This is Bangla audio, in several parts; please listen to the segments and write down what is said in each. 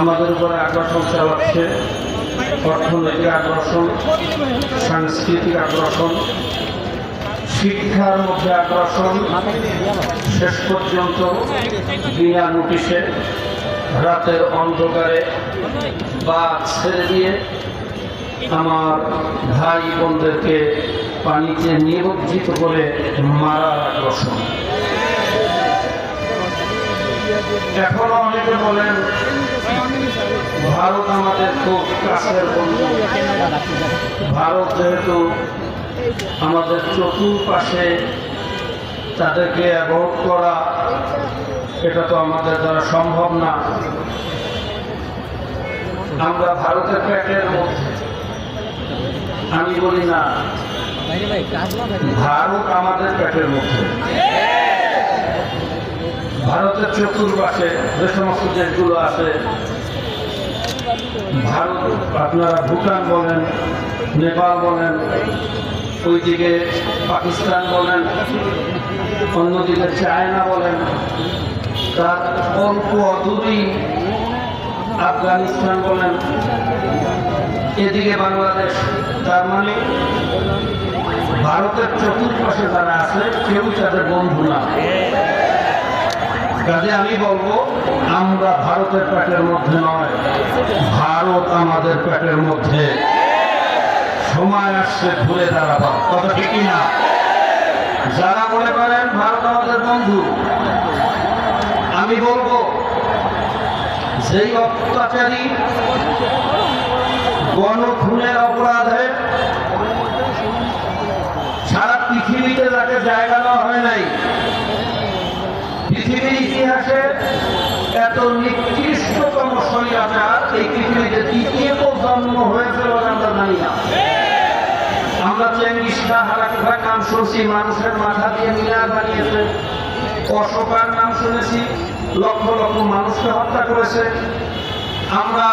আমাদের উপরে আগ্রাসন চালাচ্ছে অর্থনৈতিক আগ্রাসন, সাংস্কৃতিক আগ্রাসন, শিক্ষার মধ্যে আগ্রাসন, শেষ পর্যন্ত বিনা নোটিশে রাতের অন্ধকারে বা ছেড়ে দিয়ে আমার ভাই বোনদেরকে পানিতে নিমজ্জিত করে মারার আগ্রাসন। এখনও অনেকে বলেন, ভারত আমাদের খুব কাছের বন্ধু। ভারত যেহেতু আমাদের চতুর্পাশে তাদেরকে অ্যাভয়েড করা, এটা তো আমাদের দ্বারা সম্ভব না। আমরা ভারতের প্যাকের মধ্যে, আমি বলি না, ভারত আমাদের পেটের মধ্যে। ভারতের চতুর্পাশে যে সমস্ত দেশগুলো আছে, ভারত, আপনারা ভুটান বলেন, নেপাল বলেন, ওইদিকে পাকিস্তান বলেন, অন্যদিকে চায়না বলেন, তার অল্প অদূরেই আফগানিস্তান বলেন, এদিকে বাংলাদেশ, তার মানে ভারতের চতুর্পাশে যারা আছে, কেউ তাদের বন্ধু না। কাজে আমি বলব, আমরা ভারতের পেটের মধ্যে নয়, ভারত আমাদের পেটের মধ্যে। সময় আসছে, ঘুরে দাঁড়াবার। কথা ঠিকই না? যারা মনে করেন ভারত আমাদের বন্ধু, আমি বলব, যেই অত্যাচারী গণখুনের অপরাধে সারা পৃথিবীতে যাকে জায়গা দেওয়া হয় নাই পৃথিবীর ইতিহাসে এত নিকৃষ্টতম স্বৈরাচার এই পৃথিবীতে দ্বিতীয় জন্ম হয়েছে বলে আমরা জানি না। আমরা চেঙ্গিস খা হারাকি খার নাম শুনছি, মানুষের মাথা দিয়ে মিনার বানিয়েছে। অশোকার নাম শুনেছি, লক্ষ লক্ষ মানুষকে হত্যা করেছে। আমরা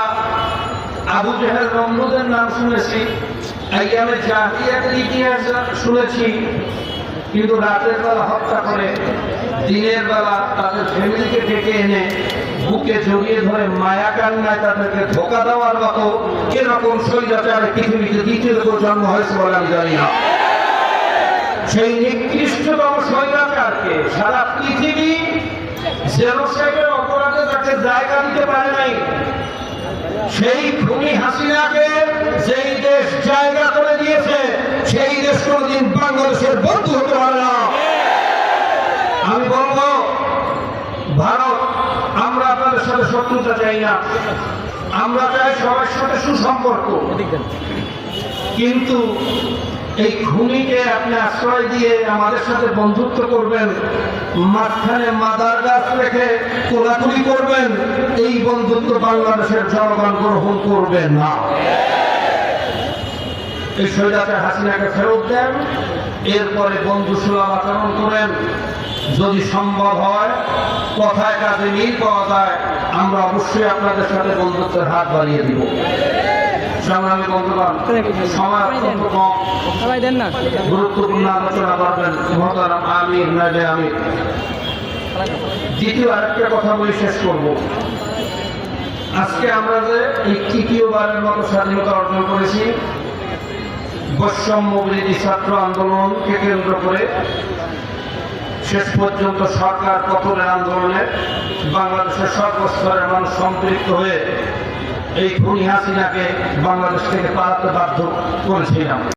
আবু জেহেল রমরুদের নাম শুনেছি, আইয়ামে জাহিয়াতের ইতিহাস শুনেছি, কিন্তু রাতের বেলা হত্যা করে দিনের বেলা তাদের ফ্যামিলিকে ডেকে এনে বুকে জড়িয়ে ধরে মায়া কান্নায় তাদেরকে ধোকা দেওয়ার মতো এরকম স্বৈরাচার পৃথিবীতে দ্বিতীয় জন্ম হয়েছে বলে আমি জানি না। সেই নিকৃষ্টতম স্বৈরাচারকে সারা পৃথিবী জেনোসাইডের অপরাধে তাকে জায়গা দিতে পারে নাই। সেই খুনি হাসিনাকে যেই দেশ জায়গা করে দিয়েছে, সেই দেশ কোনদিন বাংলাদেশের বন্ধু হতে পারে না আমি বলব ভারত, আমরা আপনাদের সাথে শত্রুতা চাই না। আমরা চাই সবার সাথে সুসম্পর্ক। কিন্তু এই খুনিকে আপনি আশ্রয় দিয়ে আমাদের সাথে বন্ধুত্ব করবেন, মাঝখানে মাদার গাছ রেখে কোলাকুলি করবেন, এই বন্ধুত্ব বাংলাদেশের জনগণ গ্রহণ করবে না। এই সৈরাতে হাসিনাকে ফেরত দেন, এরপরে বন্ধু সুলভ আচরণ করেন। যদি সম্ভব হয় কথায় কাজে মিল পাওয়া যায় আমরা অবশ্যই আপনাদের সাথে বন্ধুত্বের হাত বাড়িয়ে দিব। সংগ্রামী বন্ধুগণ সময় অত্যন্ত কম। সবাই দেন না। গুরুত্বপূর্ণ আলোচনা করবেন। মহতারাম আমির নাজে আমির। দ্বিতীয় আরেকটা কথা বলে শেষ করব। আজকে আমরা যে এই তৃতীয়বারের মতো স্বাধীনতা অর্জন করেছি বৈষম্য বিরোধী ছাত্র আন্দোলনকে কেন্দ্র করে শেষ পর্যন্ত সরকার পতনের আন্দোলনে বাংলাদেশের সর্বস্তরের মানুষ সম্পৃক্ত হয়ে এই খুনি হাসিনাকে বাংলাদেশ থেকে পালাতে বাধ্য করেছিলাম।